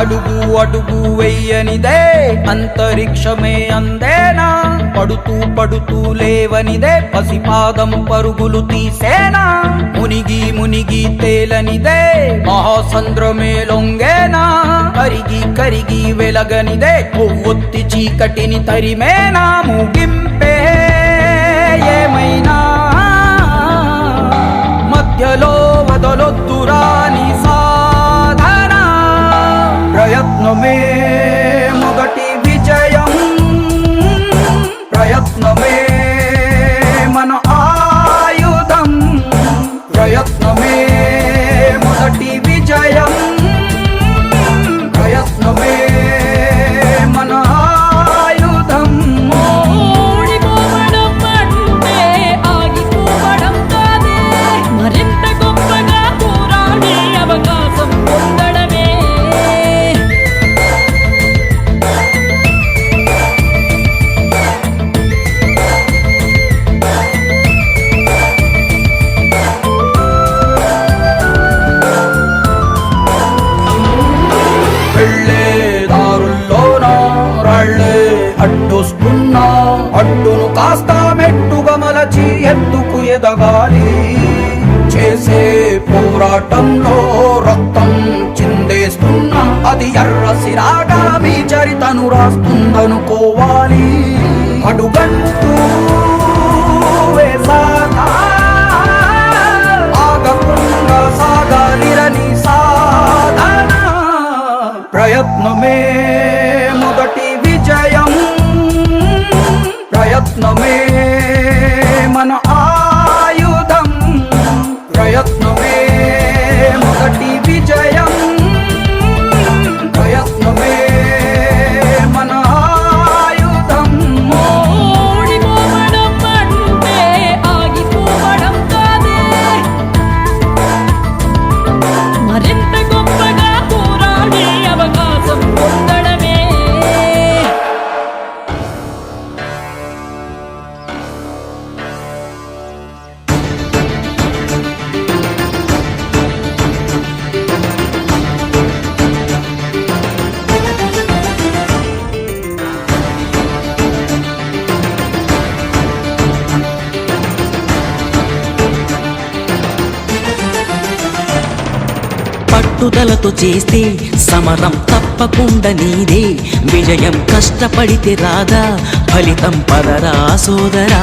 అడుగు అడుగు వెయ్యనిదే అంతరిక్షమే అందేనా? పడుతూ పడుతూ లేవనిదే పసిపాదం పరుగులు తీసేనా? మునిగి మునిగి తేలనిదే మహాసంద్రమే లొంగేనా? కరిగి కరిగి వెలగనిదే కొవ్వొత్తి చీకటిని తరిమేనా? ముగింపు ప్రయత్నమే మొదటి విజయం. ప్రయత్నమే మన ఆయుధం. ప్రయత్నమే మొదటి అడ్డుస్తున్నా. అడ్డును కాస్త మెట్టుగా మలచి ఎత్తుకు ఎదగాలి. చేసే పోరాటంలో రక్తం చిందేస్తున్నా. అది ఎర్ర సిరాగా మీ చరితను రాస్తుందను. ప్రయత్నమే మన ఆయుధం ప్రయత్నమే పట్టుదలతో చేస్తే సమరం తప్పకుండా నీదే. విజయం కష్టపడితే రాదా ఫలితం పదరా సోదరా.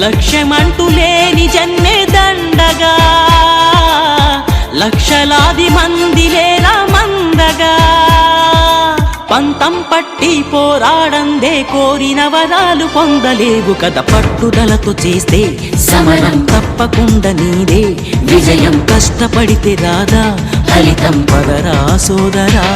లక్ష్యమంటూ లేని జన్మే దండగా. లక్షలాది మంది లేరా మందగా. పంతం పట్టి పోరాడందే కోరిన వరాలు పొందలేవు కదా పట్టుదలతో చేస్తే సమరం తప్పకుండా నీదే. విజయం కష్టపడితే రాదా ఫలితం పదరా సోదరా.